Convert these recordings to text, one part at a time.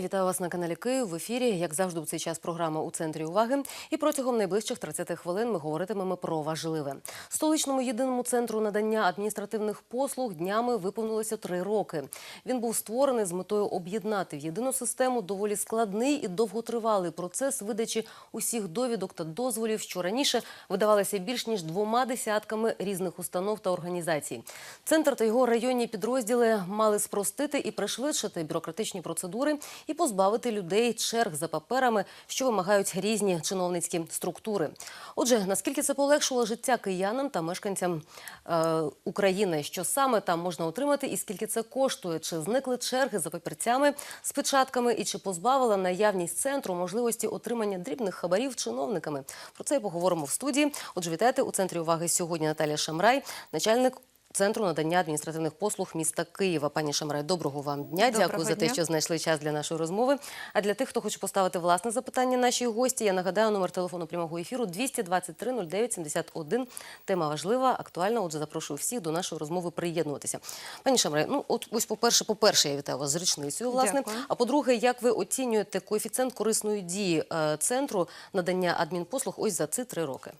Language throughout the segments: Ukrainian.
Вітаю вас на каналі Київ в ефірі. Як завжди, у цей час програма у центрі уваги. І протягом найближчих 30 хвилин ми говоритимемо про важливе. Столичному єдиному центру надання адміністративних послуг днями виповнилося три роки. Він був створений з метою об'єднати в єдину систему доволі складний і довготривалий процес видачі усіх довідок та дозволів, що раніше видавалися більш ніж двома десятками різних установ та організацій. Центр та його районні підрозділи мали спростити і пришвидшити бюрократичні процедури і позбавити людей черг за паперами, що вимагають різні чиновницькі структури. Отже, наскільки це полегшило життя киянам та мешканцям е, України, що саме там можна отримати, і скільки це коштує? Чи зникли черги за папірцями з печатками, і чи позбавила наявність центру можливості отримання дрібних хабарів чиновниками? Про це і поговоримо в студії. Отже, вітайте у центрі уваги сьогодні Наталія Шамрай, начальник. Центру надання адміністративних послуг міста Києва. Пані Шамрай, доброго вам дня. Доброго Дякую за те, що знайшли час для нашої розмови. А для тих, хто хоче поставити власне запитання нашій гості, я нагадаю номер телефону прямого ефіру 223 09 71. Тема важлива, актуальна. Отже, запрошую всіх до нашої розмови приєднуватися. Пані Шамрай, ну от ось по-перше, по-перше, я вітаю вас з річницею, власне. Дякую. А по-друге, як ви оцінюєте коефіцієнт корисної дії е, центру надання адмінпослуг ось за ці три роки?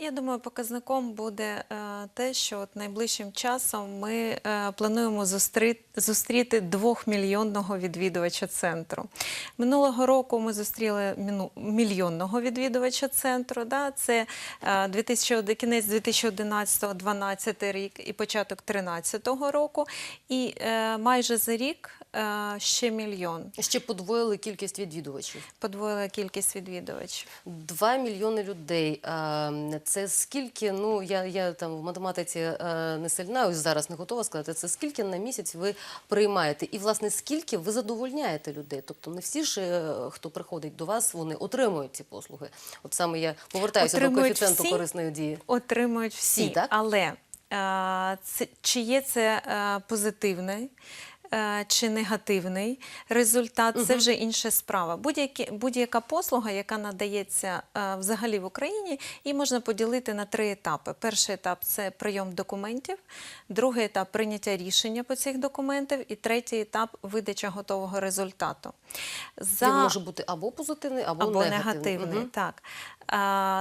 Я думаю, показником буде е, те, що от найближчим часом ми е, плануємо зустріти, зустріти двохмільйонного відвідувача центру. Минулого року ми зустріли мільйонного відвідувача центру. Да? Це е, 2000, кінець 2011-2012 рік і початок 2013 року. І е, майже за рік е, ще мільйон. Ще подвоїли кількість відвідувачів. Подвоїла кількість відвідувачів. Два мільйони людей. Е, Це скільки? Ну я, я там в математиці е, не сильна, ось зараз не готова сказати. Це скільки на місяць ви приймаєте? І власне скільки ви задовольняєте людей? Тобто не всі ж, е, хто приходить до вас, вони отримують ці послуги. От саме я повертаюся до Отримують коефіцієнту всі? корисної дії. Отримують всі, Всі, так? але е, це, чи є це е, позитивний е, чи негативний результат, це вже інша справа. Будь-яка послуга, яка надається е, взагалі в Україні, її можна поділити на три етапи. Перший етап це прийом документів, другий етап прийняття рішення по цих документів, і третій етап видача готового результату. За... Він може бути або позитивний, або, або негативний. Так.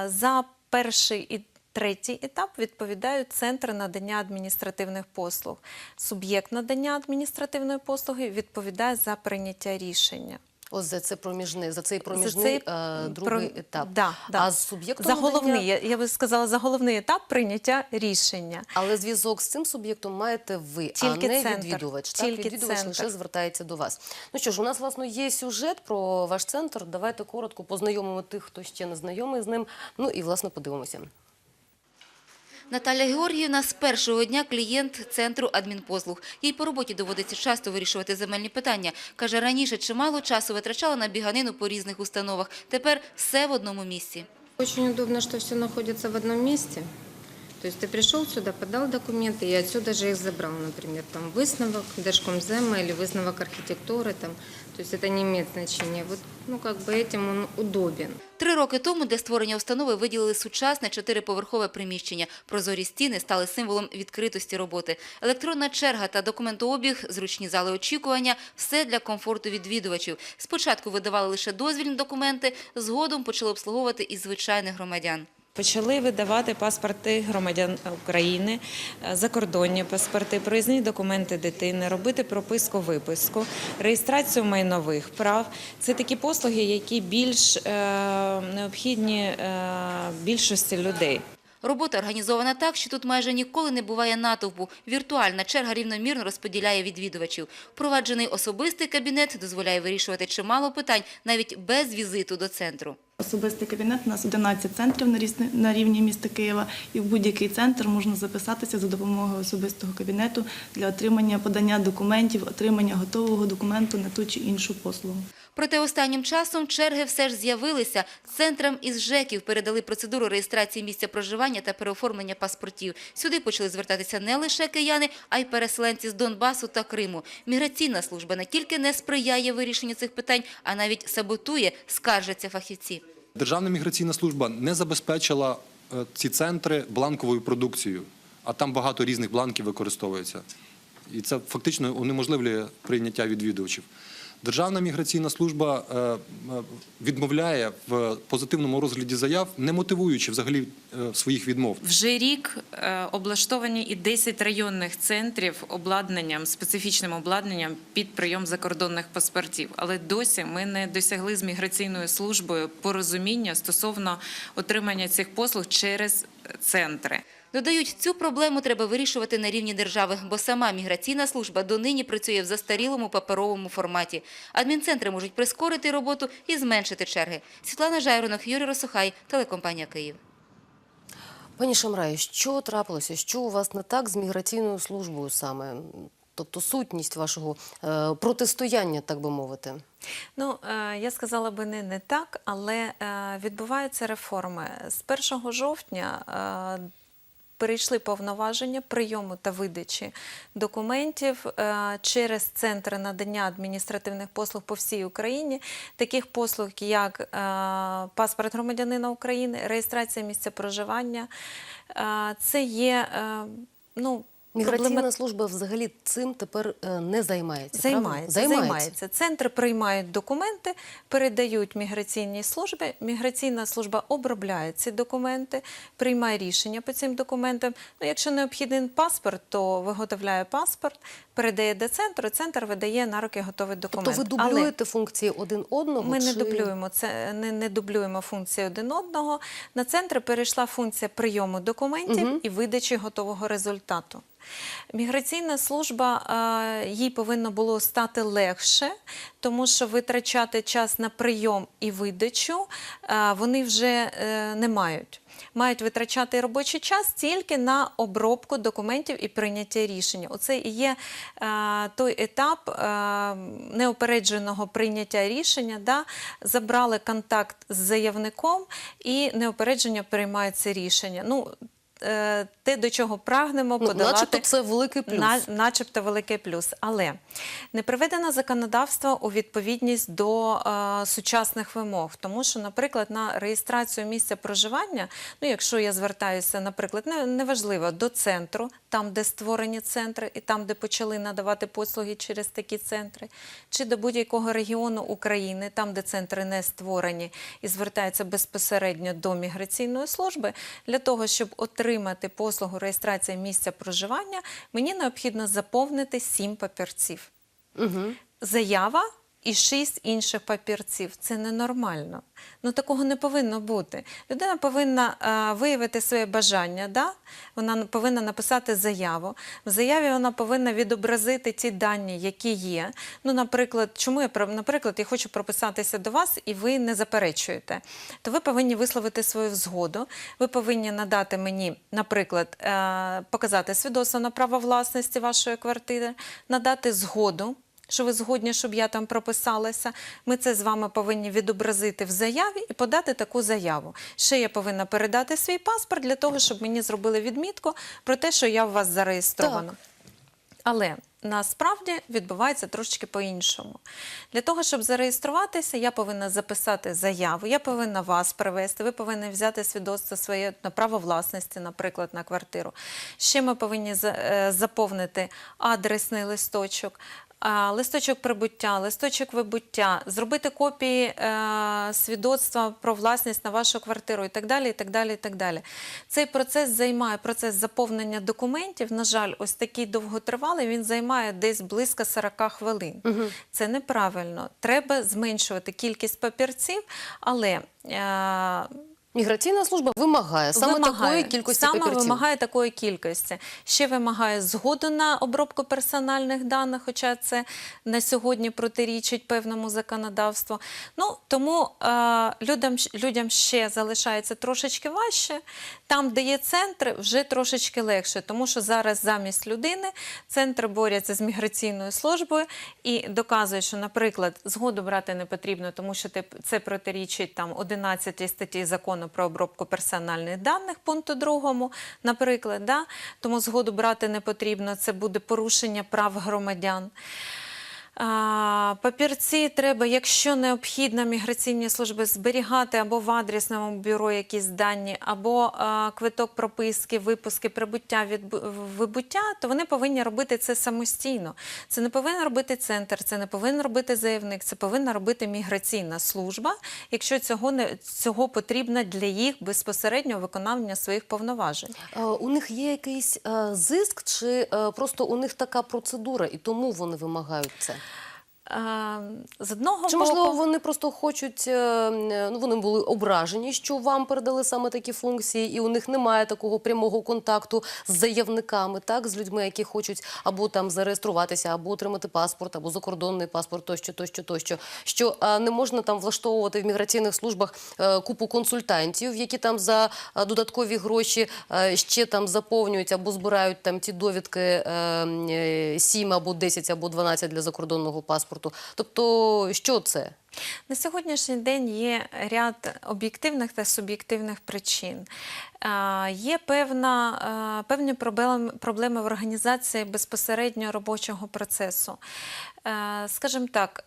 За перший третій етап відповідають центри надання адміністративних послуг. Суб'єкт надання адміністративної послуги відповідає за прийняття рішення. Ось за це проміжний, за цей За проміжний цей е, другий про- етап. Да, да. А з суб'єктом за головний, надання- я, я би сказала, за головний етап прийняття рішення. Але зв'язок з цим суб'єктом маєте ви, Тільки а не центр. відвідувач. Так, відвідувач центр. лише звертається до вас. Ну що ж, у нас власне є сюжет про ваш центр. Давайте коротко познайомимо тих, хто ще не знайомий з ним. Ну і власне подивимося. Наталя Георгіївна з першого дня клієнт центру адмінпослуг. Їй по роботі доводиться часто вирішувати земельні питання. Каже, раніше чимало часу витрачала на біганину по різних установах. Тепер все в одному місці. Очень удобно, что все находится в одном месте. То есть ты пришел сюда, подал документы и отсюда же их забрал, например, там высновок Держкомзема или высновок архитектуры. Там. То есть это не имеет значения. Вот, ну, как бы этим он удобен. Три роки тому для створення установи виділили сучасне чотириповерхове приміщення. Прозорі стіни стали символом відкритості роботи. Електронна черга та документообіг, зручні зали очікування – все для комфорту відвідувачів. Спочатку видавали лише дозвільні документи, згодом почали обслуговувати і звичайних громадян. Почали видавати паспорти громадян України, е, закордонні паспорти, проїзні документи дитини, робити прописку, виписку, реєстрацію майнових прав. Це такі послуги, які більш е, необхідні е, більшості людей. Робота організована так, що тут майже ніколи не буває натовпу. Віртуальна черга рівномірно розподіляє відвідувачів. Впроваджений особистий кабінет дозволяє вирішувати чимало питань навіть без візиту до центру. Особистий кабінет у нас 11 центрів на рівні міста Києва, і в будь-який центр можна записатися за допомогою особистого кабінету для отримання подання документів, отримання готового документу на ту чи іншу послугу. Проте останнім часом черги все ж з'явилися. Центрам із ЖЕКів передали процедуру реєстрації місця проживання та переоформлення паспортів. Сюди почали звертатися не лише кияни, а й переселенці з Донбасу та Криму. Міграційна служба не тільки не сприяє вирішенню цих питань, а навіть саботує, скаржаться фахівці. Державна міграційна служба не забезпечила е, ці центри бланковою продукцією, а там багато різних бланків використовується. І це фактично унеможливлює прийняття відвідувачів. Державна міграційна служба е, е, відмовляє в позитивному розгляді заяв, не мотивуючи взагалі е, своїх відмов. Вже рік облаштовані і 10 районних центрів обладнанням, специфічним обладнанням під прийом закордонних паспортів. Але досі ми не досягли з міграційною службою порозуміння стосовно отримання цих послуг через центри. Додають, цю проблему треба вирішувати на рівні держави, бо сама міграційна служба донині працює в застарілому паперовому форматі. Адмінцентри можуть прискорити роботу і зменшити черги. Світлана Жайронок, Юрій Росухай, телекомпанія «Київ». Пані Шамраю, що трапилося? Що у вас не так з міграційною службою саме? Тобто сутність вашого е, протистояння, так би мовити. Ну, е, я сказала би не, не так, але е, відбуваються реформи. З 1 жовтня перейшли повноваження прийому та видачі документів е, через центри надання адміністративних послуг по всій Україні, таких послуг, як е, паспорт громадянина України, реєстрація місця проживання. Е, Це є ну, Міграційна служба взагалі цим тепер е, не займається. Займається, правильно? займається. Центри приймають документи, передають міграційній службі. Міграційна служба обробляє ці документи, приймає рішення по цим документам. Ну, якщо необхідний паспорт, то виготовляє паспорт, передає до центру. Центр видає на руки готовий документ. Тобто ви Але- дублюєте функції один одного? ми не дублюємо це, не, не дублюємо функції один одного. На центри перейшла функція прийому документів і видачі готового результату. Міграційна служба їй повинно було стати легше, тому що витрачати час на прийом і видачу вони вже е, не мають. Мають витрачати робочий час тільки на обробку документів і прийняття рішення. Оце і є е, той етап е, неопередженого прийняття рішення. Да? Забрали контакт з заявником і неопереджено приймається рішення. Ну, те, до чого прагнемо Ну, подолати. начебто це великий плюс. На, начебто великий плюс. Але не приведено законодавство у відповідність до е, сучасних вимог. Тому що, наприклад, на реєстрацію місця проживання, ну якщо я звертаюся, наприклад, неважливо, до центру, там, де створені центри, і там, де почали надавати послуги через такі центри, чи до будь-якого регіону України, там, де центри не створені, і звертаються безпосередньо до міграційної служби, для того, щоб отримати послугу реєстрації місця проживання, мені необхідно заповнити сім папірців. Угу. Заява і шість інших папірців. Це ненормально. Ну такого не повинно бути. Людина повинна е, виявити своє бажання, да? вона повинна написати заяву. В заяві вона повинна відобразити ті дані, які є. Ну, наприклад, чому я наприклад, я хочу прописатися до вас, і ви не заперечуєте, то ви повинні висловити свою згоду. Ви повинні надати мені, наприклад, е, показати свідоцтво на право власності вашої квартири, надати згоду що ви згодні, щоб я там прописалася. Ми це з вами повинні відобразити в заяві і подати таку заяву. Ще я повинна передати свій паспорт для того, щоб мені зробили відмітку про те, що я у вас зареєстрована. Так. Але насправді відбувається трошечки по-іншому. Для того, щоб зареєструватися, я повинна записати заяву, я повинна вас привезти, ви повинні взяти свідоцтво своє на право власності, наприклад, на квартиру. Ще ми повинні е, заповнити адресний листочок. Листочок прибуття, листочок вибуття, зробити копії е, свідоцтва про власність на вашу квартиру і так далі. і так далі, і так далі. Цей процес займає процес заповнення документів. На жаль, ось такий довготривалий. Він займає десь близько 40 хвилин. Це неправильно. Треба зменшувати кількість папірців, але е, Міграційна служба вимагає саме вимагає, такої кількості саме папірців. вимагає такої кількості. Ще вимагає згоду на обробку персональних даних, хоча це на сьогодні протирічить певному законодавству. Ну тому е, людям, людям ще залишається трошечки важче. Там, де є центри, вже трошечки легше, тому що зараз замість людини центри борються з міграційною службою і доказують, що, наприклад, згоду брати не потрібно, тому що це протирічить там 11 статті закону про обробку персональних даних, пункту 2, наприклад, да? тому згоду брати не потрібно, це буде порушення прав громадян. Папірці треба, якщо необхідно, міграційні служби зберігати або в адресному бюро якісь дані, або квиток прописки, випуски, прибуття від вибуття, то вони повинні робити це самостійно. Це не повинен робити центр, це не повинен робити заявник, це повинна робити міграційна служба, якщо цього не цього потрібно для їх безпосереднього виконання своїх повноважень. У них є якийсь е, зиск, чи е, просто у них така процедура, і тому вони вимагають це? А, З одного Чи боку, можливо вони просто хочуть, е, е, ну вони були ображені, що вам передали саме такі функції, і у них немає такого прямого контакту з заявниками, так з людьми, які хочуть або там зареєструватися, або отримати паспорт, або закордонний паспорт, тощо, тощо, тощо. Що е, не можна там влаштовувати в міграційних службах е, купу консультантів, які там за е, додаткові гроші е, ще там заповнюють або збирають там ті довідки е, е, 7 або 10 або 12 для закордонного паспорту. Тобто, що це? На сьогоднішній день є ряд об'єктивних та суб'єктивних причин. Є певна, певні проблеми, в організації безпосередньо робочого процесу. Е, Скажімо так,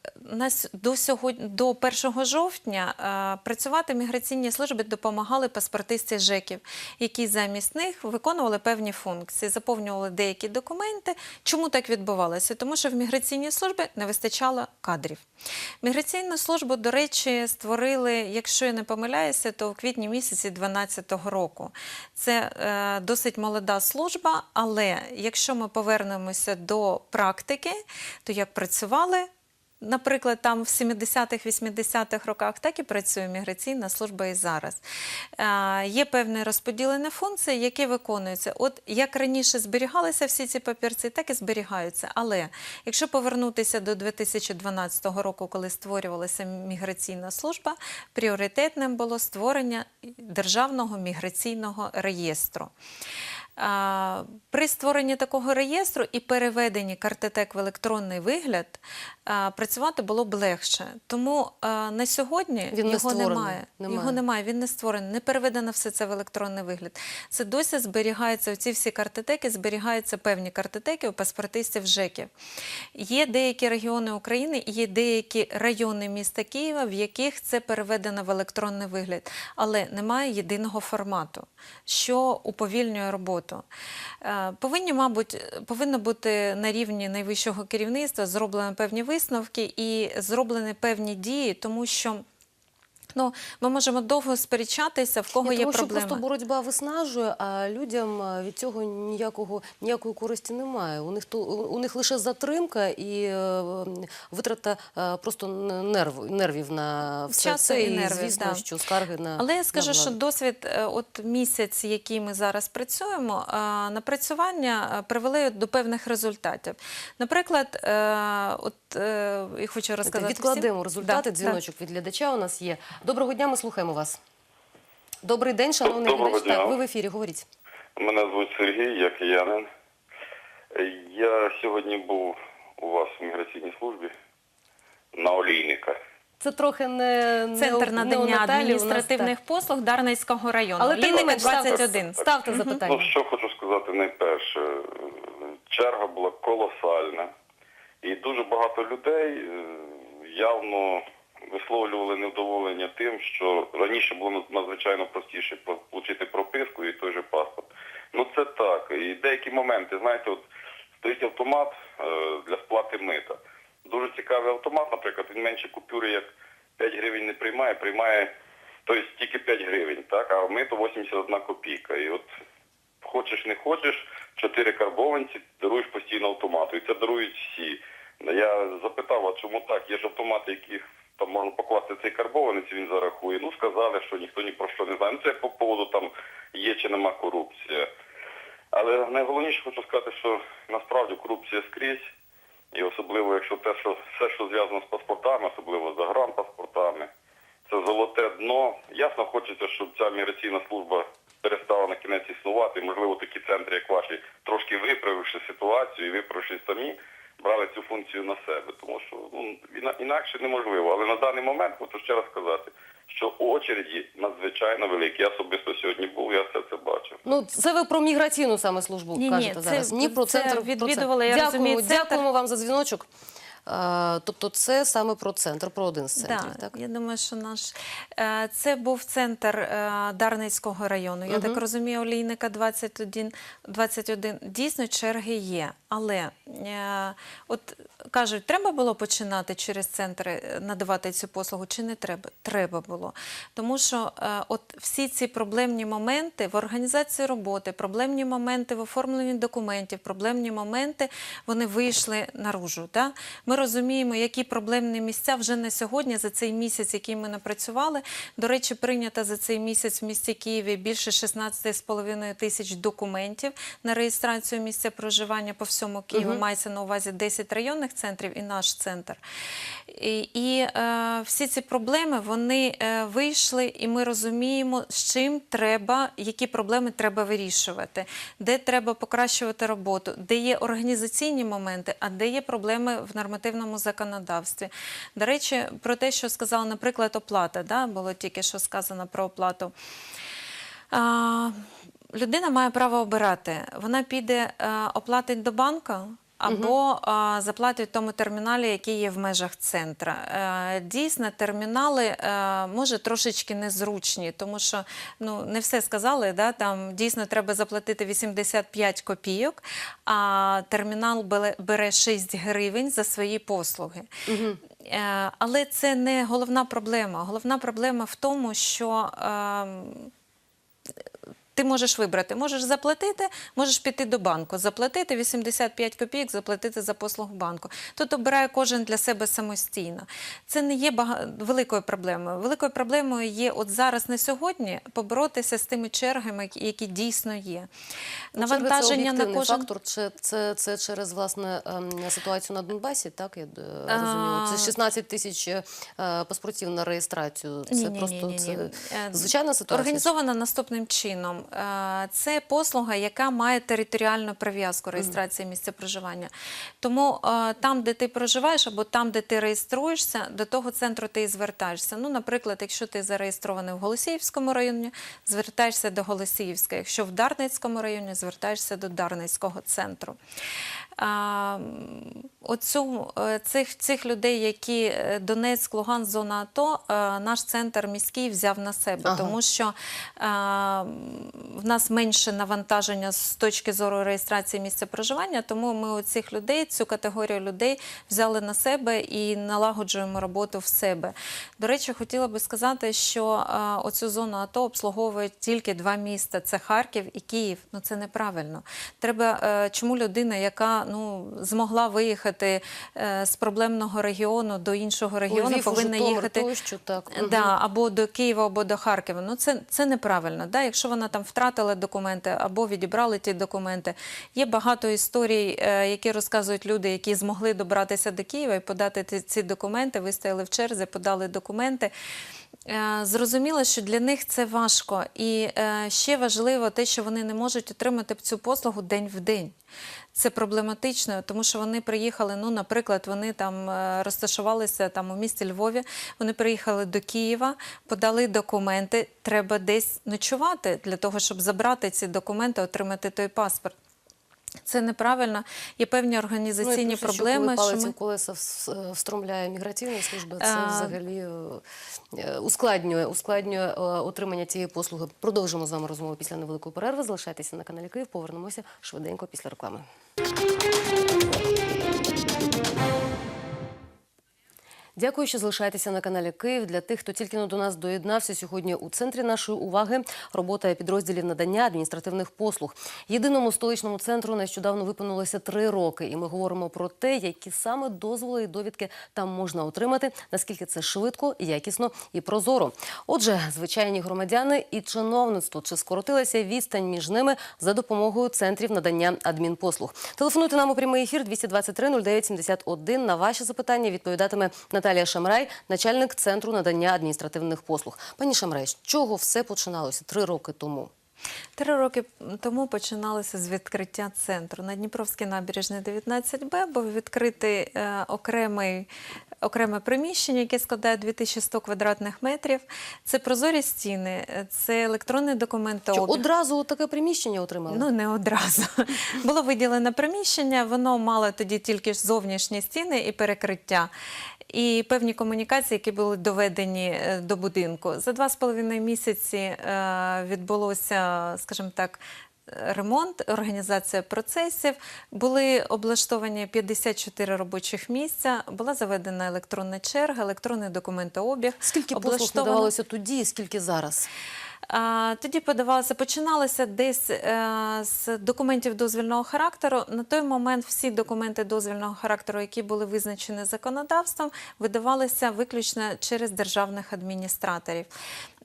до, сьогодні, до 1 жовтня е, працювати міграційні служби допомагали паспортисти ЖЕКів, які замість них виконували певні функції, заповнювали деякі документи. Чому так відбувалося? Тому що в міграційній службі не вистачало кадрів. Міграційну службу, до речі, створили, якщо я не помиляюся, то в квітні місяці 2012 року. Це е, досить молода служба, але якщо ми повернемося до практики, то як працювали. Наприклад, там в 70-х, 80-х роках так і працює міграційна служба і зараз. Е, є певні розподілені функції, які виконуються. От як раніше зберігалися всі ці папірці, так і зберігаються. Але якщо повернутися до 2012 року, коли створювалася міграційна служба, пріоритетним було створення державного міграційного реєстру. При створенні такого реєстру і переведенні картотек в електронний вигляд працювати було б легше. Тому на сьогодні Він не його створений. немає. Немає. Його немає, він не створений, не переведено все це в електронний вигляд. Це досі зберігаються ці всі картотеки, зберігаються певні картотеки у паспортистів ЖЕКів. Є деякі регіони України є деякі райони міста Києва, в яких це переведено в електронний вигляд, але немає єдиного формату, що уповільнює роботу. Е, Повинні, мабуть, повинно бути на рівні найвищого керівництва зроблені певні висновки і зроблені певні дії, тому що. Ну, ми можемо довго сперечатися, в кого Ні, є тому що просто боротьба виснажує, а людям е, від цього ніякого ніякої користі немає. У них то у них лише затримка і е, витрата е, просто нерв, нервів на все Часу це. і нервів, звісно, да. що скарги на Але я скажу, на що досвід, е, от місяць, який ми зараз працюємо, е, напрацювання привели до певних результатів. Наприклад, е, от е, я хочу розказати відкладемо всім. результати. Да, Дзвіночок від глядача у нас є. Доброго дня, ми слухаємо вас. Добрий день, шановний Доброго дня. Так, ви в ефірі, говоріть. Мене звуть Сергій, я киянин. Я сьогодні був у вас в міграційній службі на олійника. Це трохи не Центр надання нас адміністративних послуг Дарницького району. Але тим не менш, ставте- 21. Ставте запитання. Ну, що хочу сказати найперше. Черга була колосальна. І дуже багато людей е, явно висловлювали невдоволення тим, що раніше було надзвичайно простіше отримати прописку і той же паспорт. Ну це так. І деякі моменти, знаєте, от стоїть автомат е, для сплати мита. Дуже цікавий автомат, наприклад, він менше купюри, як 5 гривень не приймає, приймає тобто тільки 5 гривень, так, а мито 81 копійка. І от хочеш не хочеш, чотири карбованці даруєш постійно автомату. І це дарують всі. Я запитав, а чому так? Є ж автомати, які там можна покласти цей карбованець, він зарахує. Ну, сказали, що ніхто ні про що не знає. Ну, це по поводу там є чи нема корупція. Але найголовніше хочу сказати, що насправді корупція скрізь. І особливо, якщо те, що все, що зв'язано з паспортами, особливо з загранпаспортами, це золоте дно. Ясно, хочеться, щоб ця міграційна служба перестала на кінець існувати. І, можливо, такі центри, як ваші, трошки виправивши ситуацію і виправивши самі, брали цю функцію на себе. Тому що ну, іна- інакше неможливо. Але на даний момент хочу ще раз сказати, що очереді надзвичайно великі. Я особисто сьогодні був, я все це бачив. Ну, це ви про міграційну саме службу Ні-ні, кажете це- зараз. Ні, про це центр. про відвідували, я дякуємо, розумію, центр. дякуємо вам за дзвіночок. Е, Тобто, це саме про центр, про один з центрів, Да, так? Я думаю, що наш е, це був центр е, Дарницького району. Я так розумію, олійника 21, 21. Дійсно, черги є. Але от кажуть, треба було починати через центри е, надавати цю послугу, чи не треба? Треба було. Тому що е, от всі ці проблемні моменти в організації роботи, проблемні моменти в оформленні документів, проблемні моменти вони вийшли наружу. Да? Ми розуміємо, які проблемні місця вже на сьогодні, за цей місяць, який ми напрацювали. До речі, прийнято за цей місяць в місті Києві більше 16,5 тисяч документів на реєстрацію місця проживання по всьому Києву. Мається на увазі 10 районних центрів і наш центр. І, і е, всі ці проблеми вони е, вийшли, і ми розуміємо, з чим треба, які проблеми треба вирішувати, де треба покращувати роботу, де є організаційні моменти, а де є проблеми в нормативному законодавстві. До речі, про те, що сказала, наприклад, оплата, да, було тільки що сказано про оплату. А, людина має право обирати. Вона піде, е, оплатить до банка. Або а, заплатить в тому терміналі, який є в межах центра. Е, дійсно, термінали е, може трошечки незручні, тому що ну не все сказали. Да? Там дійсно треба заплатити 85 копійок, а термінал бере- бере 6 гривень за свої послуги. Е, але це не головна проблема. Головна проблема в тому, що. Ти можеш вибрати, можеш заплатити, можеш піти до банку, заплатити 85 копійок, заплатити за послугу банку. Тут обирає кожен для себе самостійно. Це не є бага... великою проблемою. Великою проблемою є от зараз на сьогодні поборотися з тими чергами, які- дійсно є. Ну, Навантаження це на кожен фактор. Чи це, це через власне ем, ситуацію на Донбасі? Так я е, розумію. Це 16 тисяч е, паспортів на реєстрацію. Це Ні-ні-ні-ні-ні. просто це Е, звичайна ситуація. Організована наступним чином. Е, Це послуга, яка має територіальну прив'язку реєстрації місця проживання. Тому е, там, де ти проживаєш, або там, де ти реєструєшся, до того центру ти і звертаєшся. Ну, наприклад, якщо ти зареєстрований в Голосіївському районі, звертаєшся до Голосіївська. Якщо в Дарницькому районі, звертаєшся до Дарницького центру. Оцю, е, цих, цих людей, які е, Донецьк, Луган, зона АТО, е, наш центр міський взяв на себе, Ага. тому що в нас менше навантаження з точки зору реєстрації місця проживання, тому ми оцих людей, цю категорію людей взяли на себе і налагоджуємо роботу в себе. До речі, хотіла би сказати, що оцю зону АТО обслуговують тільки два міста: це Харків і Київ. Ну це неправильно. Треба чому людина, яка ну змогла виїхати е, з проблемного регіону до іншого регіону, Львів, повинна Житомир, їхати тощо, так. Да, або до Києва, або до Харкова. Ну це, це неправильно. Да? Якщо вона там втратила документи або відібрали ті документи. Є багато історій, е, які розказують люди, які змогли добратися до Києва і подати ці документи, вистояли в черзі, подали документи. Е, Зрозуміло, що для них це важко. І е, ще важливо те, що вони не можуть отримати цю послугу день в день. Це проблематично, тому що вони приїхали. Ну, наприклад, вони там е, розташувалися там у місті Львові. Вони приїхали до Києва, подали документи. Треба десь ночувати для того, щоб забрати ці документи, отримати той паспорт. Це неправильно. Є певні Ну, і організаційні плюс, проблеми. Що коли що ми... колеса встромляє міграційна служба, це А. взагалі е, е, ускладнює, ускладнює е, отримання цієї послуги. Продовжимо з вами розмову після невеликої перерви. Залишайтеся на каналі Київ. Повернемося швиденько після реклами. Дякую, що залишаєтеся на каналі Київ. Для тих, хто тільки до нас доєднався сьогодні у центрі нашої уваги робота підрозділів надання адміністративних послуг. Єдиному столичному центру нещодавно виповнилося три роки, і ми говоримо про те, які саме дозволи і довідки там можна отримати, наскільки це швидко, якісно і прозоро. Отже, звичайні громадяни і чиновництво чи скоротилася відстань між ними за допомогою центрів надання адмінпослуг. Телефонуйте нам у прямий ефір 223 09 71. На ваші запитання відповідатиме Наталія Шамрай, начальник центру надання адміністративних послуг. Пані Шамрай, з чого все починалося три роки тому? Три роки тому починалося з відкриття центру. На Дніпровській набережній 19Б був відкритий е, окремий окреме приміщення, яке складає 2100 квадратних метрів. Це прозорі стіни, це електронний Що документообіг. одразу таке приміщення отримали? Ну, не одразу. Було виділене приміщення, воно мало тоді тільки ж зовнішні стіни і перекриття. І певні комунікації, які були доведені е, до будинку. За два з половиною місяці е, відбулося, скажімо так, ремонт, організація процесів. Були облаштовані 54 робочих місця, була заведена електронна черга, електронний документообіг. Скільки послуг надавалося тоді і скільки зараз? Тоді подавалося, починалося десь е, з документів дозвільного характеру. На той момент всі документи дозвільного характеру, які були визначені законодавством, видавалися виключно через державних адміністраторів.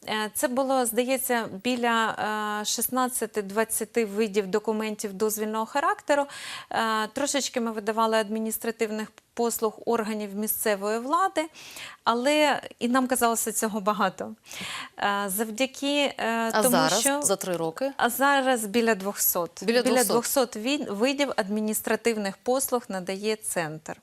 Е, Це було, здається, біля е, 16-20 видів документів дозвільного характеру. Е, Трошечки ми видавали адміністративних послуг органів місцевої влади, але і нам казалося цього багато. Е, Завдяки е, А тому, зараз, що за три роки? а зараз біля 200. Біля 200. 200 видів адміністративних послуг надає центр.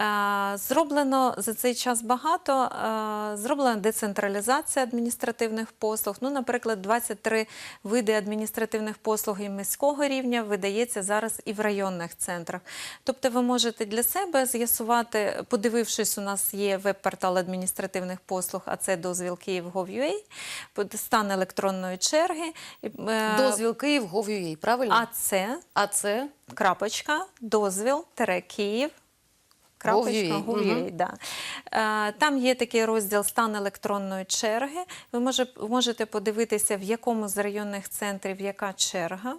Е, Зроблено за цей час багато. Е, Зроблена децентралізація адміністративних послуг. Ну, наприклад, 23 види адміністративних послуг і міського рівня видається зараз і в районних центрах. Тобто ви можете для себе з'ясувати, подивившись, у нас є веб-портал адміністративних послуг, а це дозвіл Київ.gov.ua, стан електронної черги. е, Дозвіл Київ, Gov.ua, правильно? А це А це крапочка, дозвіл, тере, Київ. Крапочка, Gov.ua, да. Е, Там є такий розділ стан електронної черги. Ви може- можете подивитися, в якому з районних центрів яка черга.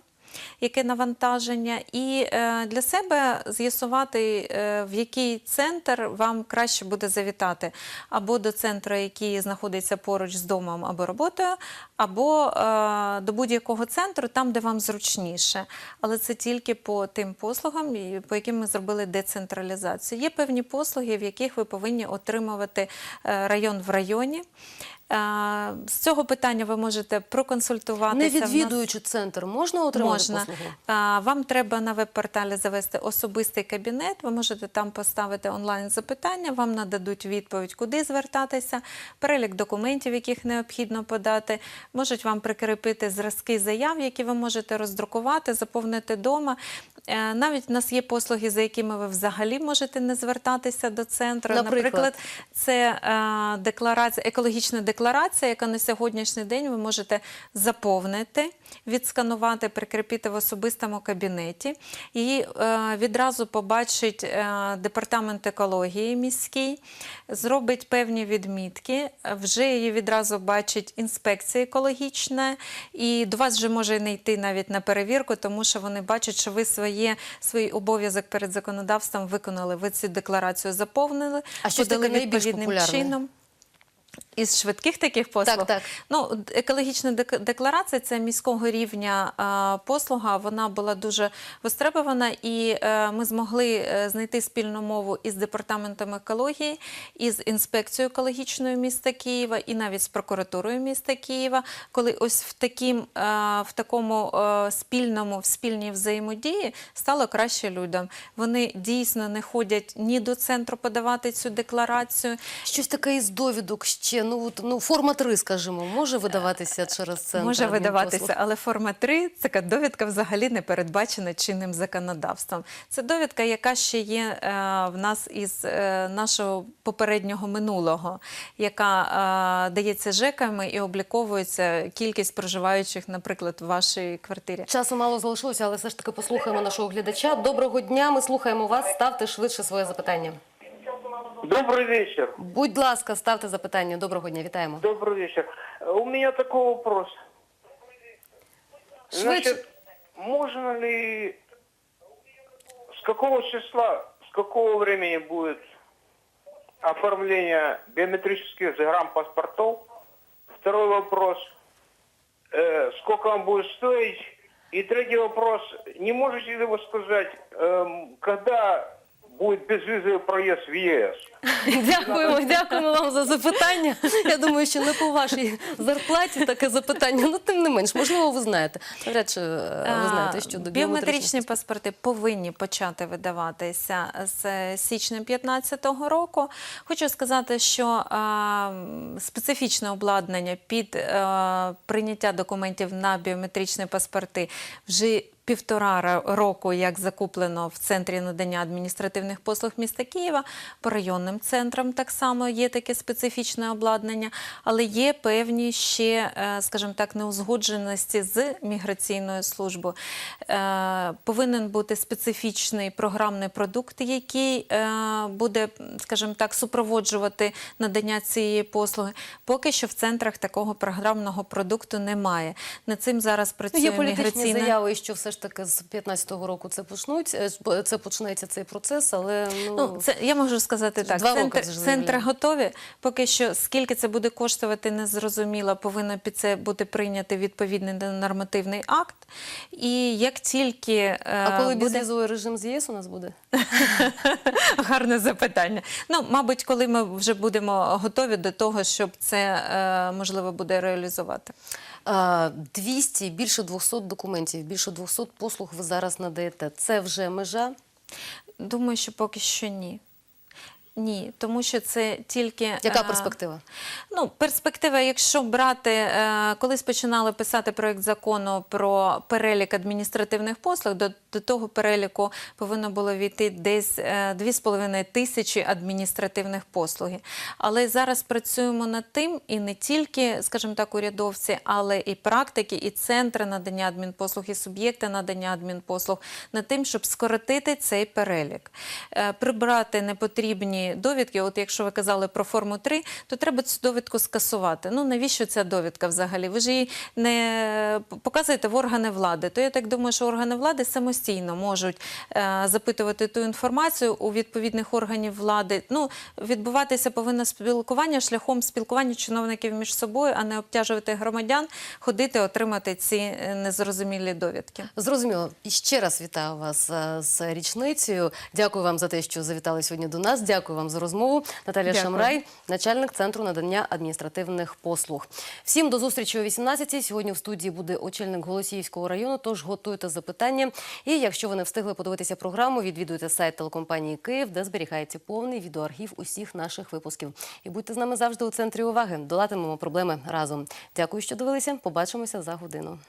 Яке навантаження, і е, для себе з'ясувати, е, в який центр вам краще буде завітати, або до центру, який знаходиться поруч з домом або роботою, або е, до будь-якого центру, там, де вам зручніше. Але це тільки по тим послугам, по яким ми зробили децентралізацію. Є певні послуги, в яких ви повинні отримувати район в районі. Е, З цього питання ви можете проконсультуватися. не відвідуючи центр, можна отримати Можна. послугу? Вам треба на веб-порталі завести особистий кабінет. Ви можете там поставити онлайн запитання, вам нададуть відповідь, куди звертатися, перелік документів, яких необхідно подати. Можуть вам прикріпити зразки заяв, які ви можете роздрукувати, заповнити вдома. Е, Навіть в нас є послуги, за якими ви взагалі можете не звертатися до центру. Наприклад? Це е, декларація, екологічна декларація, яка на сьогоднішній день ви можете заповнити, відсканувати, прикріпити в особистому кабінеті. Її е, відразу побачить е, департамент екології міський, зробить певні відмітки. Вже її відразу бачить інспекція екологічна, і до вас вже може не йти навіть на перевірку, тому що вони бачать, що ви своє, свій обов'язок перед законодавством виконали. Ви цю декларацію заповнили, А щось подали відповідним чином. Із швидких таких послуг? Так, так. Ну, екологічна дек- декларація це міського рівня послуга. Вона була дуже востребована, і е, ми змогли е, знайти спільну мову із департаментом екології, із інспекцією екологічною міста Києва, і навіть з прокуратурою міста Києва, коли ось в таким е, в такому спільному в спільній взаємодії стало краще людям. Вони дійсно не ходять ні до центру подавати цю декларацію, Щось таке із довідок ще, ну, ну форма 3, скажімо, може видаватися через центр? Може видаватися, але форма 3 – така довідка взагалі не передбачена чинним законодавством. Це довідка, яка ще є е, в нас із е, нашого попереднього минулого, яка е, дається ЖЕКами і обліковується кількість проживаючих, наприклад, в вашій квартирі. Часу мало залишилося, але все ж таки послухаємо нашого глядача. Доброго дня, ми слухаємо вас. Ставте швидше своє запитання. Добрый вечер. Будь ласка, ставте запитання. Доброго дня, вітаємо. Добрый вечер. У меня такой вопрос. Швидше. Значит, можно ли с какого числа, с какого времени будет оформление биометрических загранпаспортов? Второй вопрос. Э, сколько он будет стоить? И третий вопрос. Не можете ли вы сказать, эм, когда будет безвизовый проезд в ЕС. Дякуємо, дякуємо вам за запитання. Я думаю, що не по вашій зарплаті таке запитання. Ну тим не менш, можливо, ви знаєте. Навряд чи е, ви знаєте, що до біометричні паспорти повинні почати видаватися з січня 2015 року. Хочу сказати, що специфічне обладнання під е, прийняття документів на біометричні паспорти вже півтора року, як закуплено в центрі надання адміністративних послуг міста Києва, по районним центрам так само є таке специфічне обладнання, але є певні ще, е, скажімо так, неузгодженості з міграційною службою. Е, Повинен бути специфічний програмний продукт, який е, буде, скажімо так, супроводжувати надання цієї послуги. Поки що в центрах такого програмного продукту немає. Над цим зараз Ну, працює є політичні міграційна заяви, що все ж таки з 15-го року це почнуть, е, це почнеться цей процес, але ну, Ну, це я можу сказати так. Два Центр, центри готові. Поки що скільки це буде коштувати, не зрозуміло. Повинно під це бути прийнятий відповідний нормативний акт. І як тільки е, а коли буде безвізовий режим з ЄС у нас буде? гарне запитання. Ну, мабуть, коли ми вже будемо готові до того, щоб це е, можливо буде реалізувати. А, 200, більше 200 документів, більше 200 послуг ви зараз надаєте. Це вже межа? Думаю, що поки що ні. Ні, тому що це тільки Яка е, перспектива? Ну, перспектива, якщо брати, е, колись починали писати проєкт закону про перелік адміністративних послуг, до, до того переліку повинно було війти десь е, 2,5 тисячі адміністративних послуги. Але зараз працюємо над тим, і не тільки, скажімо так, урядовці, але і практики, і центри надання адмінпослуг, і суб'єкти надання адмінпослуг, над тим, щоб скоротити цей перелік, Е, прибрати непотрібні довідки. От якщо ви казали про форму 3, то треба цю довідку скасувати. Ну навіщо ця довідка взагалі? Ви ж її не показуєте в органи влади. То я так думаю, що органи влади самостійно можуть е, запитувати ту інформацію у відповідних органів влади. Ну, відбуватися повинно спілкування шляхом спілкування чиновників між собою, а не обтяжувати громадян, ходити, отримати ці е, незрозумілі довідки. Зрозуміло. І ще раз вітаю вас е, з річницею. Дякую вам за те, що завітали сьогодні до нас. Дякую вам за розмову. Наталія Дякую. Шамрай, начальник центру надання адміністративних послуг. Всім до зустрічі о 18 Сьогодні в студії буде очільник Голосіївського району. Тож готуйте запитання. І якщо ви не встигли подивитися програму, відвідуйте сайт телекомпанії Київ, де зберігається повний відеоархів усіх наших випусків. І будьте з нами завжди у центрі уваги. Долатимемо проблеми разом. Дякую, що дивилися. Побачимося за годину.